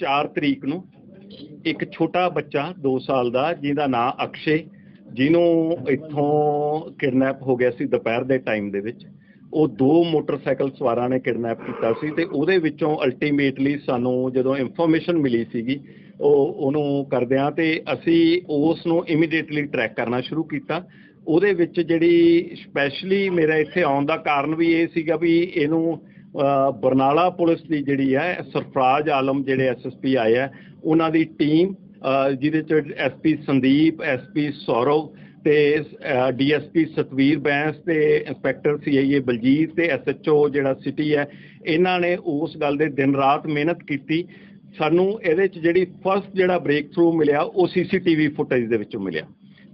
4 ਤਰੀਕ ਨੂੰ ਇੱਕ ਛੋਟਾ ਬੱਚਾ 2 ਸਾਲ ਦਾ, ਜਿਹਦਾ ਨਾਂ ਅਕਸ਼ੇ, ਜਿਹਨੂੰ ਇੱਥੋਂ ਕਿਡਨੈਪ ਹੋ ਗਿਆ ਸੀ ਦੁਪਹਿਰ ਦੇ ਟਾਈਮ ਦੇ ਵਿੱਚ। ਉਹ ਦੋ ਮੋਟਰਸਾਈਕਲ ਸਵਾਰਾਂ ਨੇ ਕਿਡਨੈਪ ਕੀਤਾ ਸੀ ਤੇ ਉਹਦੇ ਵਿੱਚੋਂ ਅਲਟੀਮੇਟਲੀ ਸਾਨੂੰ ਜਦੋਂ ਇਨਫੋਰਮੇਸ਼ਨ ਮਿਲੀ ਸੀਗੀ, ਉਹ ਉਹਨੂੰ ਕਰਦਿਆਂ ਤੇ ਅਸੀਂ ਉਸ ਨੂੰ ਇਮੀਡੀਏਟਲੀ ਟਰੈਕ ਕਰਨਾ ਸ਼ੁਰੂ ਕੀਤਾ। ਉਹਦੇ ਵਿੱਚ ਜਿਹੜੀ ਸਪੈਸ਼ਲੀ ਮੇਰਾ ਇੱਥੇ ਆਉਣ ਦਾ ਕਾਰਨ ਵੀ ਇਹ ਸੀਗਾ ਵੀ ਇਹਨੂੰ ਬਰਨਾਲਾ ਪੁਲਿਸ ਦੀ ਜਿਹੜੀ ਹੈ, ਸਰਫਰਾਜ਼ ਆਲਮ ਜਿਹੜੇ ਐਸਐਸਪੀ ਆਏ ਆ, ਉਹਨਾਂ ਦੀ ਟੀਮ ਜਿਹਦੇ ਚ ਐਸਪੀ ਸੰਦੀਪ ਐਸਪੀ ਸੌਰਵ ਤੇ ਡੀਐਸਪੀ ਸਤਵੀਰ ਬੈਂਸ ਤੇ ਇੰਸਪੈਕਟਰ ਸੀਆਈਏ ਬਲਜੀਤ ਤੇ ਐਸਐਚਓ ਜਿਹੜਾ ਸਿਟੀ ਹੈ, ਇਹਨਾਂ ਨੇ ਉਸ ਗੱਲ ਦੇ ਦਿਨ ਰਾਤ ਮਿਹਨਤ ਕੀਤੀ। ਸਾਨੂੰ ਇਹਦੇ ਚ ਜਿਹੜੀ ਫਸਟ ਜਿਹੜਾ ਬ੍ਰੇਕ ਥਰੂ ਮਿਲਿਆ, ਉਹ ਸੀਸੀਟੀਵੀ ਫੁਟੇਜ ਦੇ ਵਿੱਚੋਂ ਮਿਲਿਆ।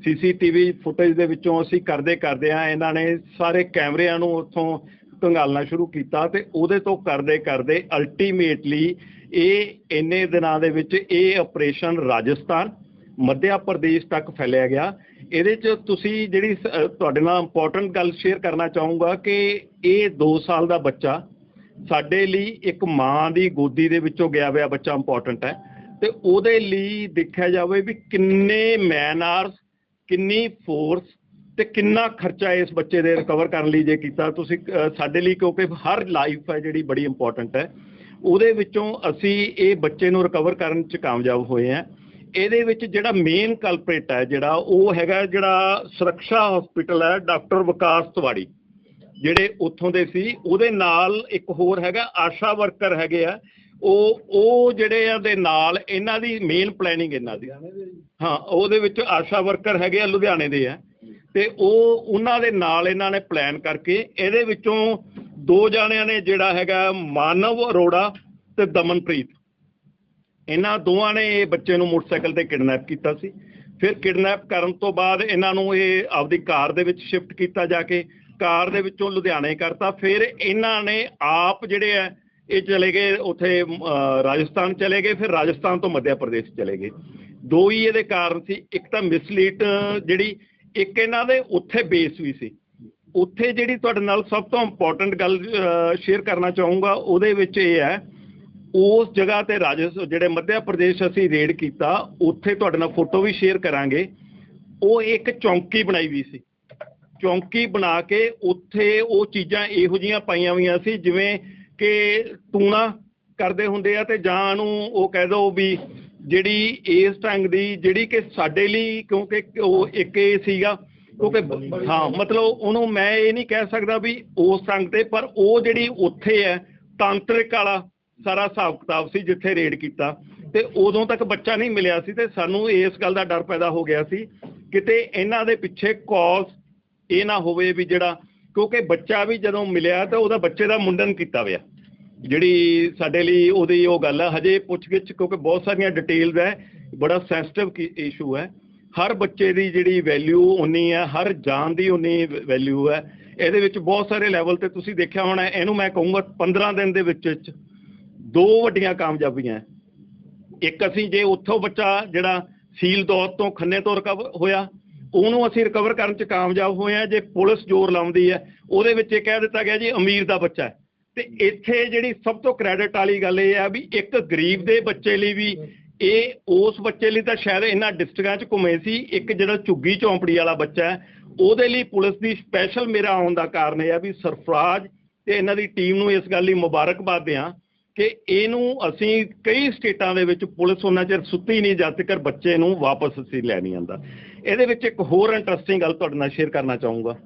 ਸੀਸੀਟੀਵੀ ਫੁਟੇਜ ਦੇ ਵਿੱਚੋਂ ਅਸੀਂ ਕਰਦੇ ਕਰਦੇ ਆ, ਇਹਨਾਂ ਨੇ ਸਾਰੇ ਕੈਮਰਿਆਂ ਨੂੰ ਉੱਥੋਂ ਕੰਗਾਲਣਾ ਸ਼ੁਰੂ ਕੀਤਾ ਤੇ ਉਹਦੇ ਤੋਂ ਕਰਦੇ ਕਰਦੇ ਅਲਟੀਮੇਟਲੀ ਇਹ ਇੰਨੇ ਦਿਨਾਂ ਦੇ ਵਿੱਚ ਇਹ ਆਪਰੇਸ਼ਨ ਰਾਜਸਥਾਨ, ਮੱਧਿਆ ਪ੍ਰਦੇਸ਼ ਤੱਕ ਫੈਲਿਆ ਗਿਆ। ਇਹਦੇ ਚ ਤੁਸੀਂ ਜਿਹੜੀ ਤੁਹਾਡੇ ਨਾਲ ਇੰਪੋਰਟੈਂਟ ਗੱਲ ਸ਼ੇਅਰ ਕਰਨਾ ਚਾਹੂੰਗਾ ਕਿ ਇਹ 2 ਸਾਲ ਦਾ ਬੱਚਾ ਸਾਡੇ ਲਈ ਇੱਕ ਮਾਂ ਦੀ ਗੋਦੀ ਦੇ ਵਿੱਚੋਂ ਗਿਆ ਹੋਇਆ ਬੱਚਾ ਇੰਪੋਰਟੈਂਟ ਹੈ ਤੇ ਉਹਦੇ ਲਈ ਦੇਖਿਆ ਜਾਵੇ ਵੀ ਕਿੰਨੇ ਮੈਨ ਆਰਸ ਕਿੰਨੀ ਫੋਰਸ ਤੇ ਕਿੰਨਾ ਖਰਚਾ ਇਸ ਬੱਚੇ ਦੇ ਰਿਕਵਰ ਕਰਨ ਲਈ ਜੇ ਕੀਤਾ? ਤੁਸੀਂ ਸਾਡੇ ਲਈ ਕਿਉਂਕਿ ਹਰ ਲਾਈਫ ਹੈ ਜਿਹੜੀ ਬੜੀ ਇੰਪੋਰਟੈਂਟ ਹੈ। ਉਹਦੇ ਵਿੱਚੋਂ ਅਸੀਂ ਇਹ ਬੱਚੇ ਨੂੰ ਰਿਕਵਰ ਕਰਨ ਚ ਕਾਮਯਾਬ ਹੋਏ ਆ ਇਹਦੇ ਵਿੱਚ ਜਿਹੜਾ ਮੇਨ ਕਲਪਰੇਟ ਹੈ ਜਿਹੜਾ, ਉਹ ਹੈਗਾ ਜਿਹੜਾ ਸੁਰੱਖਿਆ ਹਸਪੀਟਲ ਹੈ ਡਾਕਟਰ ਵਿਕਾਸ ਤਵਾੜੀ। ਜਿਹੜੇ ਉੱਥੋਂ ਦੇ ਸੀ, ਉਹਦੇ ਨਾਲ ਇੱਕ ਹੋਰ ਹੈਗਾ, ਆਸ਼ਾ ਵਰਕਰ ਹੈਗੇ ਆ। ਉਹ ਉਹ ਜਿਹੜੇ ਆ ਦੇ ਨਾਲ ਇਹਨਾਂ ਦੀ ਮੇਨ ਪਲੈਨਿੰਗ ਇਹਨਾਂ ਦੀ। ਹਾਂ, ਉਹਦੇ ਵਿੱਚ ਆਸ਼ਾ ਵਰਕਰ ਹੈਗੇ ਆ, ਲੁਧਿਆਣੇ ਦੇ ਆ। ਤੇ ਉਹ ਉਹਨਾਂ ਦੇ ਨਾਲ ਇਹਨਾਂ ਨੇ ਪਲਾਨ ਕਰਕੇ ਇਹਦੇ ਵਿੱਚੋਂ ਦੋ ਜਾਣਿਆਂ ਨੇ ਜਿਹੜਾ ਹੈਗਾ ਮਾਨਵ ਅਰੋੜਾ ਤੇ ਦਮਨਪ੍ਰੀਤ। ਇਹਨਾਂ ਦੋਵਾਂ ਨੇ ਇਹ ਬੱਚੇ ਨੂੰ ਮੋਟਰਸਾਈਕਲ ਤੇ ਕਿਡਨੈਪ ਕੀਤਾ ਸੀ। ਫਿਰ ਕਿਡਨੈਪ ਕਰਨ ਤੋਂ ਬਾਅਦ ਇਹਨਾਂ ਨੂੰ ਇਹ ਆਪਦੀ ਕਾਰ ਦੇ ਵਿੱਚ ਸ਼ਿਫਟ ਕੀਤਾ ਜਾ ਕੇ, ਕਾਰ ਦੇ ਵਿੱਚੋਂ ਲੁਧਿਆਣੇ ਕਰਤਾ। ਫਿਰ ਇਹਨਾਂ ਨੇ ਆਪ ਜਿਹੜੇ ਆ, ਇਹ ਚਲੇ ਗਏ ਉੱਥੇ ਰਾਜਸਥਾਨ ਚਲੇ ਗਏ। ਫਿਰ ਰਾਜਸਥਾਨ ਤੋਂ ਮੱਧ ਪ੍ਰਦੇਸ਼ ਚਲੇ ਗਏ। ਦੋ ਹੀ ਇਹਦੇ ਕਾਰਨ ਸੀ। ਇੱਕ ਤਾਂ ਮਿਸਲੀਟ ਜਿਹੜੀ ਇੱਕ ਇਹਨਾਂ ਦੇ ਉੱਥੇ ਬੇਸ ਵੀ ਸੀ। ਉੱਥੇ ਜਿਹੜੀ ਤੁਹਾਡੇ ਨਾਲ ਸਭ ਤੋਂ ਇੰਪੋਰਟੈਂਟ ਗੱਲ ਸ਼ੇਅਰ ਕਰਨਾ ਚਾਹੂੰਗਾ, ਉਹਦੇ ਵਿੱਚ ਇਹ ਹੈ, ਉਸ ਜਗ੍ਹਾ ਤੇ ਰਾਜਸ, ਜਿਹੜੇ ਮੱਧ ਪ੍ਰਦੇਸ਼ ਅਸੀਂ ਰੇਡ ਕੀਤਾ, ਉੱਥੇ ਤੁਹਾਡੇ ਨਾਲ ਫੋਟੋ ਵੀ ਸ਼ੇਅਰ ਕਰਾਂਗੇ। ਉਹ ਇੱਕ ਚੌਂਕੀ ਬਣਾਈ ਵੀ ਸੀ। ਚੌਂਕੀ ਬਣਾ ਕੇ ਉੱਥੇ ਉਹ ਚੀਜ਼ਾਂ ਇਹੋ ਜੀਆਂ ਪਾਈਆਂ ਹੋਈਆਂ ਸੀ, ਜਿਵੇਂ ਕਿ ਟੂਣਾ ਕਰਦੇ ਹੁੰਦੇ ਆ ਤੇ ਜਾਂ ਨੂੰ ਉਹ ਕਹਿ ਦੋ ਵੀ ਜਿਹੜੀ ਇਸ ਢੰਗ ਦੀ ਜਿਹੜੀ ਕਿ ਸਾਡੇ ਲਈ, ਕਿਉਂਕਿ ਉਹ ਇੱਕ ਇਹ ਸੀਗਾ, ਕਿਉਂਕਿ ਹਾਂ, ਮਤਲਬ ਉਹਨੂੰ ਮੈਂ ਇਹ ਨਹੀਂ ਕਹਿ ਸਕਦਾ ਵੀ ਉਸ ਢੰਗ ਤੇ, ਪਰ ਉਹ ਜਿਹੜੀ ਉੱਥੇ ਹੈ, ਤਾਂਤਰਿਕ ਵਾਲਾ ਸਾਰਾ ਹਿਸਾਬ ਕਿਤਾਬ ਸੀ ਜਿੱਥੇ ਰੇਡ ਕੀਤਾ, ਤੇ ਉਦੋਂ ਤੱਕ ਬੱਚਾ ਨਹੀਂ ਮਿਲਿਆ ਸੀ ਤੇ ਸਾਨੂੰ ਇਸ ਗੱਲ ਦਾ ਡਰ ਪੈਦਾ ਹੋ ਗਿਆ ਸੀ, ਕਿਤੇ ਇਹਨਾਂ ਦੇ ਪਿੱਛੇ ਕਾਜ਼ ਇਹ ਨਾ ਹੋਵੇ ਵੀ ਜਿਹੜਾ, ਕਿਉਂਕਿ ਬੱਚਾ ਵੀ ਜਦੋਂ ਮਿਲਿਆ ਤਾਂ ਉਹਦਾ ਬੱਚੇ ਦਾ ਮੁੰਡਨ ਕੀਤਾ ਹੋਇਆ। ਜਿਹੜੀ ਸਾਡੇ ਲਈ ਉਹਦੀ ਉਹ ਗੱਲ ਹੈ ਹਜੇ ਪੁੱਛਗਿੱਛ ਕਿਉਂਕਿ ਬਹੁਤ ਸਾਰੀਆਂ ਡਿਟੇਲਸ ਹੈ, ਬੜਾ ਸੈਂਸਿਟਿਵ ਇਸ਼ੂ ਹੈ। ਹਰ ਬੱਚੇ ਦੀ ਜਿਹੜੀ ਵੈਲਿਊ ਉਨੀ ਹੈ, ਹਰ ਜਾਨ ਦੀ ਉਨੀ ਵੈਲਿਊ ਹੈ। ਇਹਦੇ ਵਿੱਚ ਬਹੁਤ ਸਾਰੇ ਲੈਵਲ ਤੇ ਤੁਸੀਂ ਦੇਖਿਆ ਹੋਣਾ, ਇਹਨੂੰ ਮੈਂ ਕਹੂੰਗਾ 15 ਦਿਨ ਦੇ ਵਿੱਚ ਵਿੱਚ ਦੋ ਵੱਡੀਆਂ ਕਾਮਯਾਬੀਆਂ। ਇੱਕ ਅਸੀਂ ਜੇ ਉੱਥੋਂ ਬੱਚਾ ਜਿਹੜਾ ਸੀਲ ਦੌਰ ਤੋਂ ਖੰਨੇ ਤੋਂ ਰਿਕਵਰ ਹੋਇਆ, ਉਹਨੂੰ ਅਸੀਂ ਰਿਕਵਰ ਕਰਨ ਚ ਕਾਮਯਾਬ ਹੋਏ ਆ ਜੇ ਪੁਲਿਸ ਜ਼ੋਰ ਲਾਉਂਦੀ ਹੈ, ਉਹਦੇ ਵਿੱਚ ਇਹ ਕਹਿ ਦਿੱਤਾ ਗਿਆ ਜੀ, ਅਮੀਰ ਦਾ ਬੱਚਾ ਹੈ। ਤੇ ਇੱਥੇ ਜਿਹੜੀ ਸਭ ਤੋਂ ਕ੍ਰੈਡਿਟ ਵਾਲੀ ਗੱਲ ਇਹ ਆ ਵੀ ਇੱਕ ਗਰੀਬ ਦੇ ਬੱਚੇ ਲਈ ਵੀ ਇਹ ਉਸ ਬੱਚੇ ਲਈ ਤਾਂ ਸ਼ਾਇਦ ਇਹਨਾਂ ਡਿਸਟ੍ਰਿਕਟਾਂ 'ਚ ਘੁੰਮੇ ਸੀ, ਇੱਕ ਜਿਹੜਾ ਝੁੱਗੀ ਚੌਂਪੜੀ ਵਾਲਾ ਬੱਚਾ ਹੈ, ਉਹਦੇ ਲਈ ਪੁਲਿਸ ਦੀ ਸਪੈਸ਼ਲ ਮੇਰਾ ਆਉਣ ਦਾ ਕਾਰਨ ਇਹ ਆ ਵੀ ਸਰਫਰਾਜ਼ ਤੇ ਇਹਨਾਂ ਦੀ ਟੀਮ ਨੂੰ ਇਸ ਗੱਲ ਲਈ ਮੁਬਾਰਕਬਾਦ ਦਿਆਂ ਕਿ ਇਹਨੂੰ ਅਸੀਂ ਕਈ ਸਟੇਟਾਂ ਦੇ ਵਿੱਚ ਪੁਲਿਸ ਉਹਨਾਂ ਚਿਰ ਸੁੱਤੀ ਨਹੀਂ ਜਦ ਤੱਕ ਬੱਚੇ ਨੂੰ ਵਾਪਸ ਅਸੀਂ ਲੈ ਨਹੀਂ ਆਂਦਾ ਇਹਦੇ ਵਿੱਚ ਇੱਕ ਹੋਰ ਇੰਟਰਸਟਿੰਗ ਗੱਲ ਤੁਹਾਡੇ ਨਾਲ ਸ਼ੇਅਰ ਕਰਨਾ ਚਾਹੂੰਗਾ।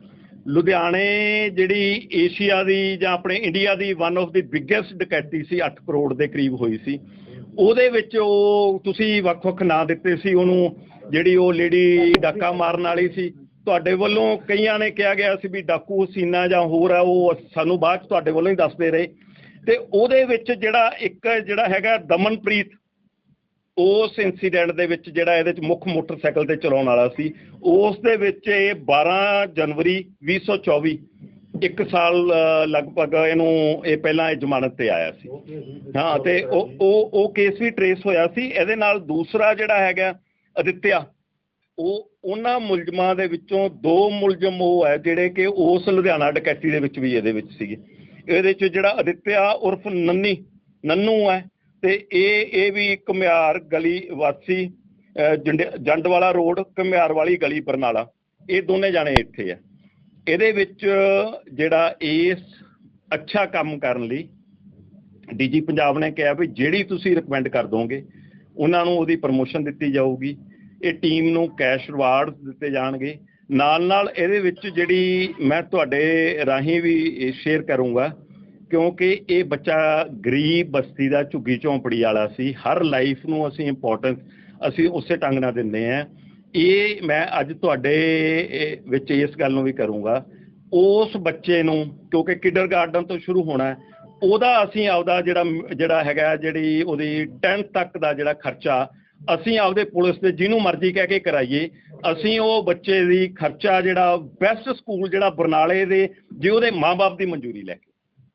ਲੁਧਿਆਣੇ ਜਿਹੜੀ ਏਸ਼ੀਆ ਦੀ ਜਾਂ ਆਪਣੇ ਇੰਡੀਆ ਦੀ ਵਨ ਆਫ ਦੀ ਬਿਗੇਸਟ ਡਕੈਤੀ ਸੀ 8 ਕਰੋੜ ਦੇ ਕਰੀਬ ਹੋਈ ਸੀ। ਉਹਦੇ ਵਿੱਚ ਉਹ ਤੁਸੀਂ ਵੱਖ-ਵੱਖ ਨਾਂ ਦਿੱਤੇ ਸੀ, ਉਹਨੂੰ ਜਿਹੜੀ ਉਹ ਲੇਡੀ ਡਾਕਾ ਮਾਰਨ ਵਾਲੀ ਸੀ। ਤੁਹਾਡੇ ਵੱਲੋਂ ਕਈਆਂ ਨੇ ਕਿਹਾ ਗਿਆ ਸੀ ਵੀ ਡਾਕੂ ਸੀਨਾ ਜਾਂ ਹੋਰ ਆ, ਉਹ ਸਾਨੂੰ ਬਾਅਦ ਚ ਤੁਹਾਡੇ ਵੱਲੋਂ ਹੀ ਦੱਸਦੇ ਰਹੇ। ਤੇ ਉਹਦੇ ਵਿੱਚ ਜਿਹੜਾ ਇੱਕ ਜਿਹੜਾ ਹੈਗਾ ਦਮਨਪ੍ਰੀਤ ਉਸ ਇਨਸੀਡੈਂਟ ਦੇ ਵਿੱਚ ਜਿਹੜਾ ਇਹਦੇ ਵਿੱਚ ਮੁੱਖ ਮੋਟਰਸਾਈਕਲ ਤੇ ਚਲਾਉਣ ਵਾਲਾ ਸੀ, ਉਸ ਦੇ ਵਿੱਚ ਇਹ 12 ਜਨਵਰੀ 2024 ਇੱਕ ਸਾਲ ਲਗਭਗ ਇਹਨੂੰ ਇਹ ਪਹਿਲਾਂ ਇਹ ਜ਼ਮਾਨਤ ਤੇ ਆਇਆ ਸੀ। ਹਾਂ, ਤੇ ਉਹ ਉਹ ਉਹ ਕੇਸ ਵੀ ਟਰੇਸ ਹੋਇਆ ਸੀ। ਇਹਦੇ ਨਾਲ ਦੂਸਰਾ ਜਿਹੜਾ ਹੈਗਾ, ਅਦਿੱਤਿਆ, ਉਹ, ਉਹਨਾਂ ਮੁਲਜ਼ਮਾਂ ਦੇ ਵਿੱਚੋਂ ਦੋ ਮੁਲਜ਼ਮ ਉਹ ਹੈ, ਜਿਹੜੇ ਕਿ ਉਸ ਲੁਧਿਆਣਾ ਡਕੈਤੀ ਦੇ ਵਿੱਚ ਵੀ ਇਹਦੇ ਵਿੱਚ ਸੀਗੇ। ਇਹਦੇ ਚ ਜਿਹੜਾ ਅਦਿੱਤਿਆ ਉਰਫ ਨੰਨੀ, ਨੰਨੂ ਹੈ ਤੇ ਇਹ ਇਹ ਵੀ ਘੁਮਿਆਰ ਗਲੀ ਵਾਸੀ ਅਹ, ਜੰਡ- ਵਾਲਾ ਰੋਡ ਘੁਮਿਆਰ ਵਾਲੀ ਗਲੀ ਬਰਨਾਲਾ। ਇਹ ਦੋਨੇ ਜਾਣੇ ਇੱਥੇ ਆ। ਇਹਦੇ ਵਿੱਚ ਜਿਹੜਾ ਇਸ ਅੱਛਾ ਕੰਮ ਕਰਨ ਲਈ ਡੀਜੀ ਪੰਜਾਬ ਨੇ ਕਿਹਾ ਵੀ ਜਿਹੜੀ ਤੁਸੀਂ ਰეკਮੈਂਡ ਕਰ ਦੋਗੇ ਉਹਨਾਂ ਨੂੰ ਉਹਦੀ ਪ੍ਰਮੋਸ਼ਨ ਦਿੱਤੀ ਜਾਊਗੀ। ਇਹ ਟੀਮ ਨੂੰ ਕੈਸ਼ ਰਿਵਾਰਡ ਦਿੱਤੇ ਜਾਣਗੇ। ਨਾਲ ਨਾਲ ਇਹਦੇ ਵਿੱਚ ਜਿਹੜੀ ਮੈਂ ਤੁਹਾਡੇ ਰਾਹੀਂ ਵੀ ਸ਼ੇਅਰ ਕਰੂੰਗਾ ਕਿਉਂਕਿ ਇਹ ਬੱਚਾ ਗਰੀਬ ਬਸਤੀ ਦਾ ਝੁੱਗੀ ਝੌਂਪੜੀ ਵਾਲਾ ਸੀ, ਹਰ ਲਾਈਫ ਨੂੰ ਅਸੀਂ ਇੰਪੋਰਟੈਂਸ ਅਸੀਂ ਉਸੇ ਢੰਗ ਨਾਲ ਦਿੰਦੇ ਆ ਇਹ ਮੈਂ ਅੱਜ ਤੁਹਾਡੇ ਵਿੱਚ ਇਸ ਗੱਲ ਨੂੰ ਵੀ ਕਰੂੰਗਾ। ਉਸ ਬੱਚੇ ਨੂੰ, ਕਿਉਂਕਿ ਕਿਡਰਗਾਰਡਨ ਤੋਂ ਸ਼ੁਰੂ ਹੋਣਾ ਉਹਦਾ ਅਸੀਂ ਆਪਦਾ ਜਿਹੜਾ ਜਿਹੜਾ ਹੈਗਾ ਜਿਹੜੀ ਉਹਦੀ 10th ਤੱਕ ਦਾ ਜਿਹੜਾ ਖਰਚਾ ਅਸੀਂ ਆਪਦੇ ਪੁਲਿਸ ਦੇ, ਜਿਹਨੂੰ ਮਰਜ਼ੀ ਕਹਿ ਕੇ ਕਰਾਈਏ, ਅਸੀਂ ਉਹ ਬੱਚੇ ਦੀ ਖਰਚਾ ਜਿਹੜਾ ਬੈਸਟ ਸਕੂਲ ਜਿਹੜਾ ਬਰਨਾਲੇ ਦੇ, ਜੇ ਉਹਦੇ ਮਾਪੇ ਦੀ ਮਨਜ਼ੂਰੀ ਲੈ ਕੇ।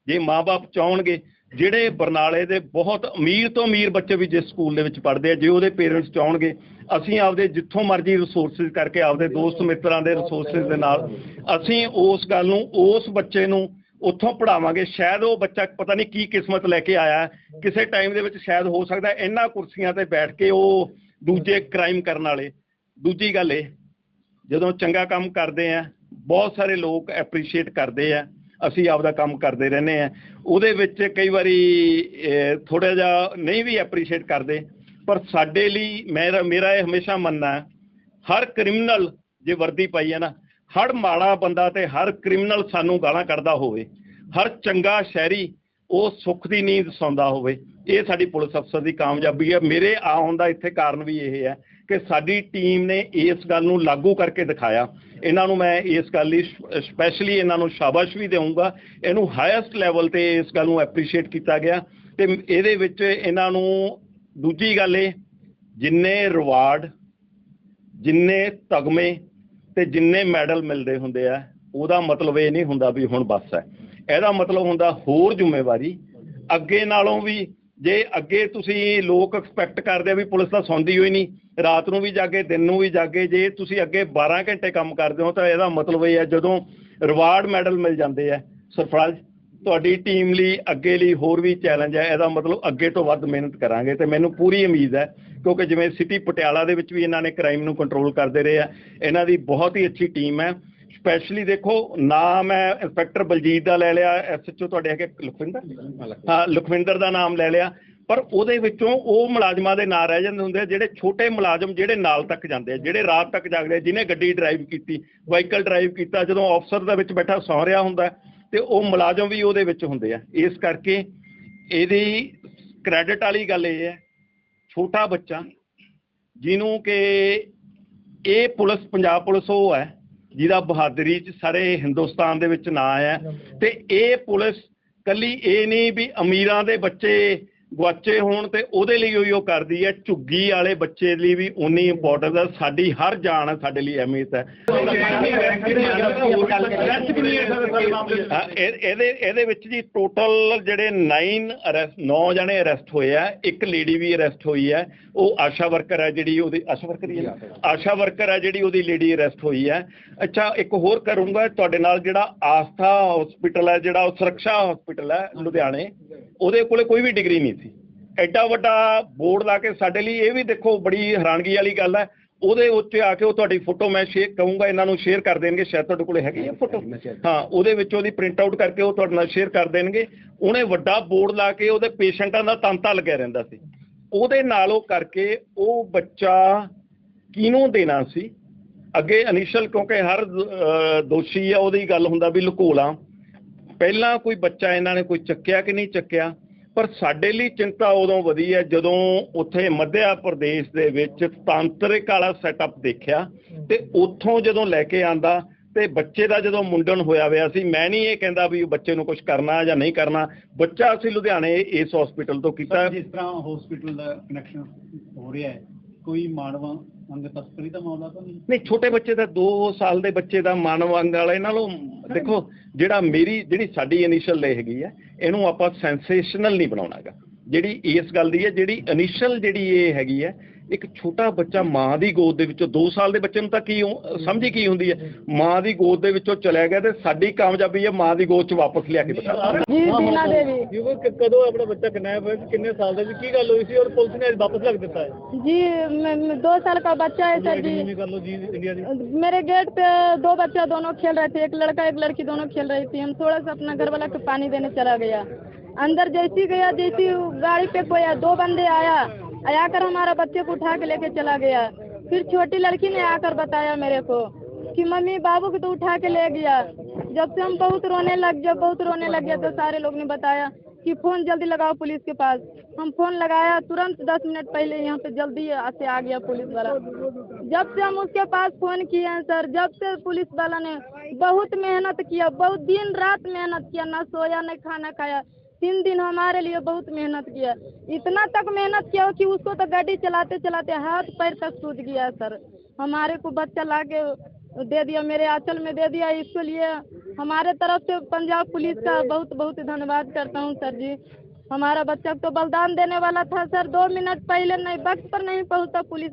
ਜੇ ਮਾਪੇ ਚਾਹਣਗੇ, ਜਿਹੜੇ ਬਰਨਾਲੇ ਦੇ ਬਹੁਤ ਅਮੀਰ ਤੋਂ ਅਮੀਰ ਬੱਚੇ ਵੀ ਜਿਸ ਸਕੂਲ ਦੇ ਵਿੱਚ ਪੜ੍ਹਦੇ ਆ, ਜੇ ਉਹਦੇ ਪੇਰੈਂਟਸ ਚਾਹਣਗੇ, ਅਸੀਂ ਆਪਦੇ ਜਿੱਥੋਂ ਮਰਜ਼ੀ ਰਿਸੋਰਸਿਸ ਕਰਕੇ ਆਪਦੇ ਦੋਸਤ ਮਿੱਤਰਾਂ ਦੇ ਰਿਸੋਰਸਿਸ ਦੇ ਨਾਲ, ਅਸੀਂ ਉਸ ਗੱਲ ਨੂੰ, ਉਸ ਬੱਚੇ ਨੂੰ ਉੱਥੋਂ ਪੜਾਵਾਂਗੇ ਸ਼ਾਇਦ ਉਹ ਬੱਚਾ ਪਤਾ ਨਹੀਂ ਕੀ ਕਿਸਮਤ ਲੈ ਕੇ ਆਇਆ ਕਿਸੇ ਟਾਈਮ ਦੇ ਵਿੱਚ ਸ਼ਾਇਦ ਹੋ ਸਕਦਾ ਇਹਨਾਂ ਕੁਰਸੀਆਂ ਤੇ ਬੈਠ ਕੇ ਉਹ ਦੂਜੇ ਕ੍ਰਾਈਮ ਕਰਨ ਵਾਲੇ। ਦੂਜੀ ਗੱਲ ਇਹ, ਜਦੋਂ ਚੰਗਾ ਕੰਮ ਕਰਦੇ ਆ, ਬਹੁਤ ਸਾਰੇ ਲੋਕ ਐਪਰੀਸ਼ੀਏਟ ਕਰਦੇ ਆ ਅਸੀਂ ਆਪਦਾ ਕੰਮ ਕਰਦੇ ਰਹਿੰਦੇ ਆ ਉਹਦੇ ਵਿੱਚ ਕਈ ਵਾਰੀ ਥੋੜਾ ਜਿਹਾ ਨਹੀਂ ਵੀ ਐਪਰੀਸ਼ੀਏਟ ਕਰਦੇ, ਪਰ ਸਾਡੇ ਲਈ ਮੇਰਾ ਮੇਰਾ ਇਹ ਹਮੇਸ਼ਾ ਮੰਨਣਾ ਹਰ ਕ੍ਰਿਮੀਨਲ ਜੇ ਵਰਦੀ ਪਾਈ ਹੈ ਨਾ, ਹਰ ਮਾੜਾ ਬੰਦਾ ਤੇ ਹਰ ਕ੍ਰਿਮੀਨਲ ਸਾਨੂੰ ਗਾਲਾਂ ਕੱਢਦਾ ਹੋਵੇ, ਹਰ ਚੰਗਾ ਸ਼ਹਿਰੀ ਉਹ ਸੁੱਖ ਦੀ ਨੀਂਦ ਸੌਂਦਾ ਹੋਵੇ, ਇਹ ਸਾਡੀ ਪੁਲਿਸ ਅਫਸਰ ਦੀ ਕਾਮਯਾਬੀ ਹੈ। ਮੇਰੇ ਆਉਣ ਦਾ ਇੱਥੇ ਕਾਰਨ ਵੀ ਇਹ ਹੈ ਕਿ ਸਾਡੀ ਟੀਮ ਨੇ ਇਸ ਗੱਲ ਨੂੰ ਲਾਗੂ ਕਰਕੇ ਦਿਖਾਇਆ ਇਹਨਾਂ ਨੂੰ ਮੈਂ ਇਸ ਗੱਲ ਲਈ ਸਪੈਸ਼ਲੀ ਇਹਨਾਂ ਨੂੰ ਸ਼ਾਬਾਸ਼ ਵੀ ਦੇਵਾਂਗਾ ਇਹਨੂੰ ਹਾਈਐਸਟ ਲੈਵਲ ਤੇ ਇਸ ਗੱਲ ਨੂੰ ਐਪਰੀਸ਼ੀਏਟ ਕੀਤਾ ਗਿਆ। ਤੇ ਇਹਦੇ ਵਿੱਚ ਇਹਨਾਂ ਨੂੰ ਦੂਜੀ ਗੱਲ ਇਹ, ਜਿੰਨੇ ਰਿਵਾਰਡ ਜਿੰਨੇ ਤਗਮੇ ਤੇ ਜਿੰਨੇ ਮੈਡਲ ਮਿਲਦੇ ਹੁੰਦੇ ਆ, ਉਹਦਾ ਮਤਲਬ ਇਹ ਨਹੀਂ ਹੁੰਦਾ ਵੀ ਹੁਣ ਬਸ ਹੈ। ਇਹਦਾ ਮਤਲਬ ਹੁੰਦਾ ਹੋਰ ਜ਼ਿੰਮੇਵਾਰੀ। ਅੱਗੇ ਨਾਲੋਂ ਵੀ ਜੇ ਅੱਗੇ ਤੁਸੀਂ ਲੋਕ ਐਕਸਪੈਕਟ ਕਰਦੇ ਆ ਵੀ ਪੁਲਿਸ ਤਾਂ ਸੌਂਦੀ ਹੋਈ ਨਹੀਂ, ਰਾਤ ਨੂੰ ਵੀ ਜਾਗੇ, ਦਿਨ ਨੂੰ ਵੀ ਜਾਗੇ, ਜੇ ਤੁਸੀਂ ਅੱਗੇ 12 ਘੰਟੇ ਕੰਮ ਕਰਦੇ ਹੋ ਤਾਂ ਇਹਦਾ ਮਤਲਬ ਇਹ ਹੈ ਜਦੋਂ ਰਿਵਾਰਡ ਮੈਡਲ ਮਿਲ ਜਾਂਦੇ ਆ। ਸਰਫਰਾਜ, ਤੁਹਾਡੀ ਟੀਮ ਲਈ, ਅੱਗੇ ਲਈ ਹੋਰ ਵੀ ਚੈਲੰਜ ਹੈ ਇਹਦਾ ਮਤਲਬ ਅੱਗੇ ਤੋਂ ਵੱਧ ਮਿਹਨਤ ਕਰਾਂਗੇ ਤੇ ਮੈਨੂੰ ਪੂਰੀ ਉਮੀਦ ਹੈ, ਕਿਉਂਕਿ ਜਿਵੇਂ ਸਿਟੀ ਪਟਿਆਲਾ ਦੇ ਵਿੱਚ ਵੀ ਇਹਨਾਂ ਨੇ ਕ੍ਰਾਈਮ ਨੂੰ ਕੰਟਰੋਲ ਕਰਦੇ ਰਹੇ ਆ, ਇਹਨਾਂ ਦੀ ਬਹੁਤ ਹੀ ਅੱਛੀ ਟੀਮ ਹੈ। ਸਪੈਸ਼ਲੀ ਦੇਖੋ ਨਾਮ ਹੈ ਇੰਸਪੈਕਟਰ ਬਲਜੀਤ ਦਾ ਲੈ ਲਿਆ ਐਸਐਚਓ ਤੁਹਾਡੇ ਹੈਗੇ ਲਖਵਿੰਦਰ? ਹਾਂ, ਲਖਵਿੰਦਰ ਦਾ ਨਾਮ ਲੈ ਲਿਆ। ਪਰ ਉਹਦੇ ਵਿੱਚੋਂ ਉਹ ਮੁਲਾਜ਼ਮਾਂ ਦੇ ਨਾਂ ਰਹਿ ਜਾਂਦੇ ਹੁੰਦੇ ਆ, ਜਿਹੜੇ ਛੋਟੇ ਮੁਲਾਜ਼ਮ ਜਿਹੜੇ ਨਾਲ ਤੱਕ ਜਾਂਦੇ ਆ, ਜਿਹੜੇ ਰਾਤ ਤੱਕ ਜਾਗਦੇ ਆ, ਜਿਹਨੇ ਗੱਡੀ ਡਰਾਈਵ ਕੀਤੀ ਵਾਹੀਕਲ ਡਰਾਈਵ ਕੀਤਾ, ਜਦੋਂ ਅਫਸਰ ਦੇ ਵਿੱਚ ਬੈਠਾ ਸੌ ਰਿਹਾ ਹੁੰਦਾ, ਤੇ ਉਹ ਮੁਲਾਜ਼ਮ ਵੀ ਉਹਦੇ ਵਿੱਚ ਹੁੰਦੇ ਆ। ਇਸ ਕਰਕੇ ਇਹਦੀ ਕ੍ਰੈਡਿਟ ਵਾਲੀ ਗੱਲ ਇਹ ਹੈ, ਛੋਟਾ ਬੱਚਾ, ਜਿਹਨੂੰ ਕਿ ਇਹ ਪੁਲਿਸ, ਪੰਜਾਬ ਪੁਲਿਸ ਉਹ ਹੈ ਜਿਹਦਾ ਬਹਾਦਰੀ ਚ ਸਾਰੇ ਹਿੰਦੁਸਤਾਨ ਦੇ ਵਿੱਚ ਨਾਂ ਹੈ ਤੇ ਇਹ ਪੁਲਿਸ ਕੱਲੀ ਇਹ ਨਹੀਂ ਵੀ ਅਮੀਰਾਂ ਦੇ ਬੱਚੇ ਗੁਆਚੇ ਹੋਣ ਤੇ ਉਹਦੇ ਲਈ ਉਹੀ ਉਹ ਕਰਦੀ ਹੈ, ਝੁੱਗੀ ਵਾਲੇ ਬੱਚੇ ਲਈ ਵੀ ਉਨੀ ਇੰਪੋਰਟੈਂਸ ਹੈ, ਸਾਡੀ ਹਰ ਜਾਨ ਸਾਡੇ ਲਈ ਅਹਿਮੀਅਤ ਹੈ। ਇਹਦੇ ਇਹਦੇ ਵਿੱਚ ਜੀ ਟੋਟਲ ਜਿਹੜੇ 9 ਅਰੈਸਟ 9 ਜਣੇ ਅਰੈਸਟ ਹੋਏ ਆ, ਇੱਕ ਲੇਡੀ ਵੀ ਅਰੈਸਟ ਹੋਈ ਹੈ, ਉਹ ਆਸ਼ਾ ਵਰਕਰ ਹੈ ਜਿਹੜੀ ਉਹਦੀ, ਆਸ਼ਾ ਵਰਕਰ ਹੀ ਹੈ ਆਸ਼ਾ ਵਰਕਰ ਹੈ ਜਿਹੜੀ ਉਹਦੀ ਲੇਡੀ ਅਰੈਸਟ ਹੋਈ ਹੈ। ਅੱਛਾ, ਇੱਕ ਹੋਰ ਕਰੂੰਗਾ, ਤੁਹਾਡੇ ਨਾਲ ਜਿਹੜਾ ਆਸਥਾ ਹਸਪੀਟਲ ਹੈ, ਜਿਹੜਾ ਉਹ ਸੁਰੱਖਿਆ ਹਸਪੀਟਲ ਹੈ, ਲੁਧਿਆਣੇ, ਉਹਦੇ ਕੋਲੇ ਕੋਈ ਵੀ ਡਿਗਰੀ ਨਹੀਂ ਸੀ। ਐਡਾ ਵੱਡਾ ਬੋਰਡ ਲਾ ਕੇ ਸਾਡੇ ਲਈ ਇਹ ਵੀ ਦੇਖੋ ਬੜੀ ਹੈਰਾਨਗੀ ਵਾਲੀ ਗੱਲ ਹੈ। ਉਹਦੇ ਉੱਤੇ ਆ ਕੇ ਉਹ ਤੁਹਾਡੀ ਫੋਟੋ ਮੈਂ ਸ਼ੇਅਰ ਕਹੂੰਗਾ ਇਹਨਾਂ ਨੂੰ ਸ਼ੇਅਰ ਕਰ ਦੇਣਗੇ ਸ਼ਾਇਦ ਤੁਹਾਡੇ ਕੋਲੇ ਹੈਗੀ ਹੈ ਫੋਟੋ ਹਾਂ ਉਹਦੇ ਵਿੱਚ ਉਹਦੀ ਪ੍ਰਿੰਟ ਆਊਟ ਕਰਕੇ ਉਹ ਤੁਹਾਡੇ ਨਾਲ ਸ਼ੇਅਰ ਕਰ ਦੇਣਗੇ। ਉਹਨੇ ਵੱਡਾ ਬੋਰਡ ਲਾ ਕੇ ਉਹਦੇ ਪੇਸ਼ੈਂਟਾਂ ਦਾ ਤਾਂਤਾ ਲੱਗਿਆ ਰਹਿੰਦਾ ਸੀ। ਉਹਦੇ ਨਾਲ ਉਹ ਕਰਕੇ ਉਹ ਬੱਚਾ ਕਿਹਨੂੰ ਦੇਣਾ ਸੀ? ਅੱਗੇ ਇਨੀਸ਼ੀਅਲ ਕਿਉਂਕਿ ਹਰ ਦੋਸ਼ੀ ਆ ਉਹਦੀ ਗੱਲ ਹੁੰਦਾ ਵੀ ਲੁਕੋਲਾ। ਪਹਿਲਾਂ ਕੋਈ ਬੱਚਾ ਇਹਨਾਂ ਨੇ ਕੋਈ ਚੱਕਿਆ ਕਿ ਨਹੀਂ ਚੱਕਿਆ? ਪਰ ਸਾਡੇ ਲਈ ਚਿੰਤਾ ਉਦੋਂ ਵਧੀ ਹੈ ਜਦੋਂ ਉੱਥੇ ਮੱਧਿਆ ਪ੍ਰਦੇਸ਼ ਦੇ ਵਿੱਚ ਤਾਂਤਰਿਕ ਵਾਲਾ ਸੈਟਅਪ ਦੇਖਿਆ ਤੇ ਉੱਥੋਂ ਜਦੋਂ ਲੈ ਕੇ ਆਂਦਾ ਤੇ ਬੱਚੇ ਦਾ ਜਦੋਂ ਮੁੰਡਨ ਹੋਇਆ ਹੋਇਆ ਸੀ, ਮੈਂ ਨਹੀਂ ਇਹ ਕਹਿੰਦਾ ਵੀ ਬੱਚੇ ਨੂੰ ਕੁਝ ਕਰਨਾ ਜਾਂ ਨਹੀਂ ਕਰਨਾ। ਬੱਚਾ ਅਸੀਂ ਲੁਧਿਆਣੇ ਇਸ ਹਸਪੀਟਲ ਤੋਂ ਕੀਤਾ। ਜਿਸ ਤਰ੍ਹਾਂ ਹਸਪੀਟਲ ਦਾ ਕਨੈਕਸ਼ਨ ਹੋ ਰਿਹਾ ਹੈ, ਕੋਈ ਮਾਨਵ ਅੰਗ ਤਸਕਰੀ ਦਾ ਮਾਮਲਾ ਤਾਂ ਨਹੀਂ। ਨਹੀਂ, ਛੋਟੇ ਬੱਚੇ ਦਾ 2 ਸਾਲ ਦੇ ਬੱਚੇ ਦਾ ਮਾਨਵ ਅੰਗ ਵਾਲੇ ਨਾਲੋਂ ਦੇਖੋ, ਜਿਹੜਾ ਮੇਰੀ, ਜਿਹੜੀ ਸਾਡੀ ਇਨੀਸ਼ੀਅਲ ਲੈ ਹੈਗੀ ਆ, ਇਹਨੂੰ ਆਪਾਂ ਸੈਂਸੇਸ਼ਨਲ ਨਹੀਂ ਬਣਾਉਣਾਗਾ ਜਿਹੜੀ ਇਸ ਗੱਲ ਦੀ ਹੈ, ਜਿਹੜੀ ਇਨੀਸ਼ੀਅਲ ਜਿਹੜੀ ਇਹ ਹੈਗੀ ਹੈ ਇੱਕ ਛੋਟਾ ਬੱਚਾ ਮਾਂ ਦੀ ਗੋਦ ਦੇ ਵਿੱਚੋਂ 2 ਸਾਲ ਦੇ ਬੱਚੇ ਨੂੰ ਤਾਂ ਕੀ ਉਹ- ਸਮਝ ਹੀ ਕੀ ਹੁੰਦੀ ਹੈ ਮਾਂ ਦੀ ਗੋਦ ਦੇ ਵਿੱਚੋਂ ਚਲਿਆ ਗਿਆ ਤੇ ਸਾਡੀ ਕਾਮਯਾਬੀ ਹੈ ਮਾਂ ਦੀ ਗੋਦ 'ਚ ਵਾਪਸ ਲਿਆ ਕੇ ਬਿਠਾ ਜੀ बीना देवी ਜਿਵੇਂ ਕਿ ਕਦੋਂ ਆਪਣਾ ਬੱਚਾ ਕਿਡਨੈਪ ਹੋਇਆ ਕਿੰਨੇ ਸਾਲ ਦਾ ਸੀ ਕੀ ਗੱਲ ਹੋਈ ਸੀ ਔਰ ਪੁਲਿਸ ਨੇ ਅੱਜ ਵਾਪਸ ਰੱਖ ਦਿੱਤਾ ਹੈ जी मैं- मैं- दो साल का बच्चा है सर जी ਜਿਵੇਂ ਕਰ ਲਓ ਜੀ ਇੰਡੀਆ ਦੀ मेरे गेट पे दो बच्चा दोनों खेल रहे थे एक लड़का एक लड़की दोनों खेल रही थी हम थोड़ा सा अपना घर वाला को पानी देने चला गया अंदर जैसी गया, जैसी गाड़ी पे कोई दो बंदे आया। आकर हमारा बच्चे को उठा के लेके चला गया। फिर छोटी लड़की ने आकर बताया मेरे को कि मम्मी, बाबू को तो उठा के ले गया। जब से हम बहुत रोने लग, जब बहुत रोने लग गया तो सारे लोग ने बताया कि फ़ोन जल्दी लगाओ पुलिस के पास। हम फ़ोन लगाया, तुरंत दस मिनट पहले यहाँ पे जल्दी से आ गया पुलिस वाला। जब से हम उसके पास फ़ोन किए हैं सर, जब से पुलिस वाला ने बहुत मेहनत किया, बहुत दिन रात मेहनत किया, ना सोया, न खाना खाया। तीन दिन हमारे लिए बहुत मेहनत किया। इतना तक मेहनत किया कि उसको तो गाड़ी चलाते चलाते हाथ पैर तक सूज गया, सर। हमारे को बच्चा ला के दे दिया, मेरे आंचल में दे दिया। इसके लिए हमारे तरफ़ से पंजाब पुलिस का बहुत बहुत धन्यवाद करता हूँ, सर जी। हमारा बच्चा तो बलिदान देने वाला था, सर। दो मिनट पहले नहीं, वक्त पर नहीं पहुँचा पुलिस।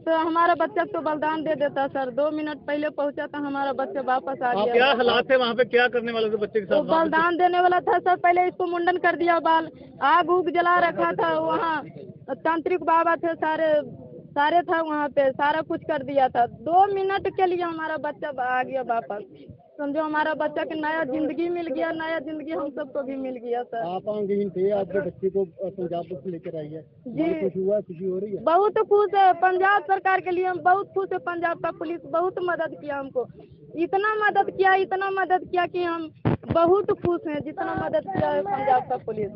तो हमारा बच्चा तो बलिदान दे देता सर। दो मिनट पहले पहुँचा तो हमारा बच्चा वापस आ गया। क्या हालात है वहाँ पे? क्या करने वाले थे बच्चे के साथ बलिदान देने वाला था सर। पहले इसको मुंडन कर दिया बाल। आग उग जला रखा था वहाँ। तांत्रिक बाबा थे सारे। सारे था वहाँ पे सारा कुछ कर दिया था। दो मिनट के लिए हमारा बच्चा आ गया वापस। समझो हमारा बच्चा की नया ज़िंदगी मिल गया नया ज़िंदगी हम सबको भी मिल गया सर। आप थे आपके बच्चे को पंजाब पुलिस लेकर आई है। जी। खुशी हुआ खुशी हो रही है। बहुत खुश है। पंजाब सरकार के लिए हम बहुत खुश है। पंजाब का पुलिस बहुत मदद किया हमको। इतना मदद किया इतना मदद किया कि हम बहुत खुश हैं जितना मदद किया है पंजाब का पुलिस।